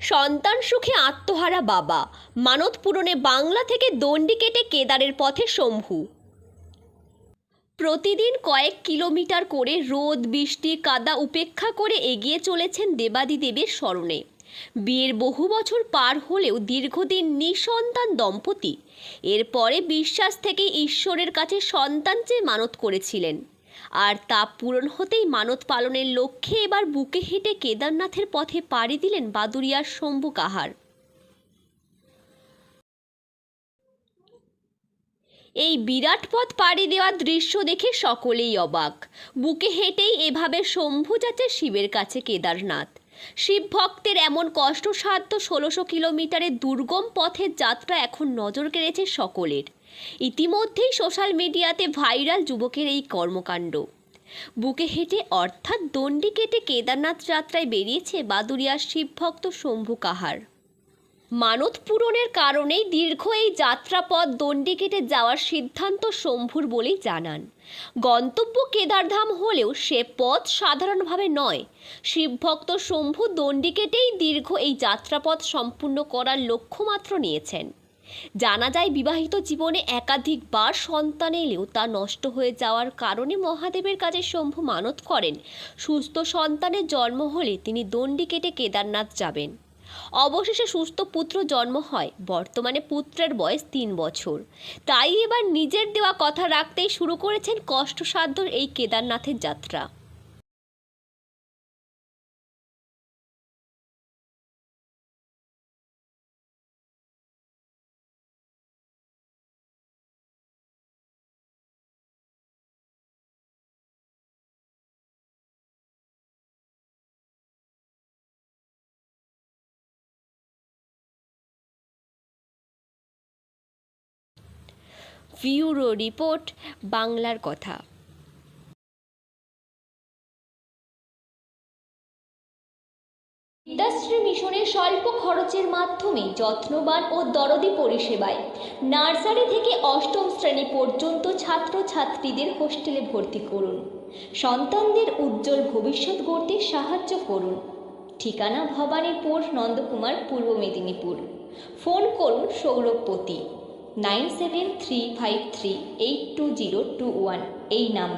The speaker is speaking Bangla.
সন্তান সুখে আত্মহারা বাবা। মানত পূরণে বাংলা থেকে দণ্ডি কেটে কেদারের পথে শম্ভু। প্রতিদিন কয়েক কিলোমিটার করে রোদ, বৃষ্টি, কাদা উপেক্ষা করে এগিয়ে চলেছেন দেবাদি দেবীর স্মরণে। বিয়ের বহু বছর পার হলেও দীর্ঘদিন নিঃসন্তান দম্পতি। এরপরে বিশ্বাস থেকে ঈশ্বরের কাছে সন্তান চেয়ে মানত করেছিলেন। আর তা পূরণ হতেই মানত পালনের লক্ষ্যে এবার বুকে হেঁটে কেদারনাথের পথে পাড়ি দিলেন বাদুরিয়ার শম্ভু কাহার। এই বিরাট পথ পাড়ি দেওয়ার দৃশ্য দেখে সকলেই অবাক। বুকে হেঁটেই এভাবে শম্ভু যাচ্ছে শিবের কাছে কেদারনাথ। শিব ভক্তের এমন কষ্টসাধ্য ষোলোশো কিলোমিটারের দুর্গম পথের যাত্রা এখন নজর কেড়েছে সকলের। ইতিমধ্যেই সোশ্যাল মিডিয়াতে ভাইরাল যুবকের এই কর্মকাণ্ড। বুকে হেঁটে অর্থাৎ দণ্ডি কেটে কেদারনাথ যাত্রায় বেরিয়েছে বাদুরিয়ার শিবভক্ত শম্ভু কাহার। মানত পূরণের কারণেই দীর্ঘ এই যাত্রাপথ দণ্ডি কেটে যাওয়ার সিদ্ধান্ত শম্ভুর বলেই জানান। গন্তব্য কেদারধাম হলেও সে পথ সাধারণভাবে নয়। শিবভক্ত শম্ভু দণ্ডি কেটেই দীর্ঘ এই যাত্রাপথ সম্পূর্ণ করার লক্ষ্যমাত্র নিয়েছেন। জানা যায়, বিবাহিত জীবনে একাধিকবার সন্তান এলেও তা নষ্ট হয়ে যাওয়ার কারণে মহাদেবের কাছে শম্ভু মানত করেন। সুস্থ সন্তানের জন্ম হলে তিনি দণ্ডি কেটে কেদারনাথ যাবেন। অবশেষে সুস্থ পুত্র জন্ম হয়। বর্তমানে পুত্রের বয়স তিন বছর। তাই এবার নিজের দেওয়া কথা রাখতেই শুরু করেছেন কষ্টসাধ্য এই কেদারনাথের যাত্রা। ভিউরো রিপোর্ট, বাংলার কথা। বিদ্যাশ্রী মিশনের স্বল্প খরচের মাধ্যমে যত্নবান ও দরদি পরিষেবায় নার্সারি থেকে অষ্টম শ্রেণি পর্যন্ত ছাত্রছাত্রীদের হোস্টেলে ভর্তি করুন। সন্তানদের উজ্জ্বল ভবিষ্যৎ গড়তে সাহায্য করুন। ঠিকানা ভবানীপুর, নন্দকুমার, পূর্ব মেদিনীপুর। ফোন করুন Sourav Pati nine seven three five three eight two zero two one এই নাম্বার।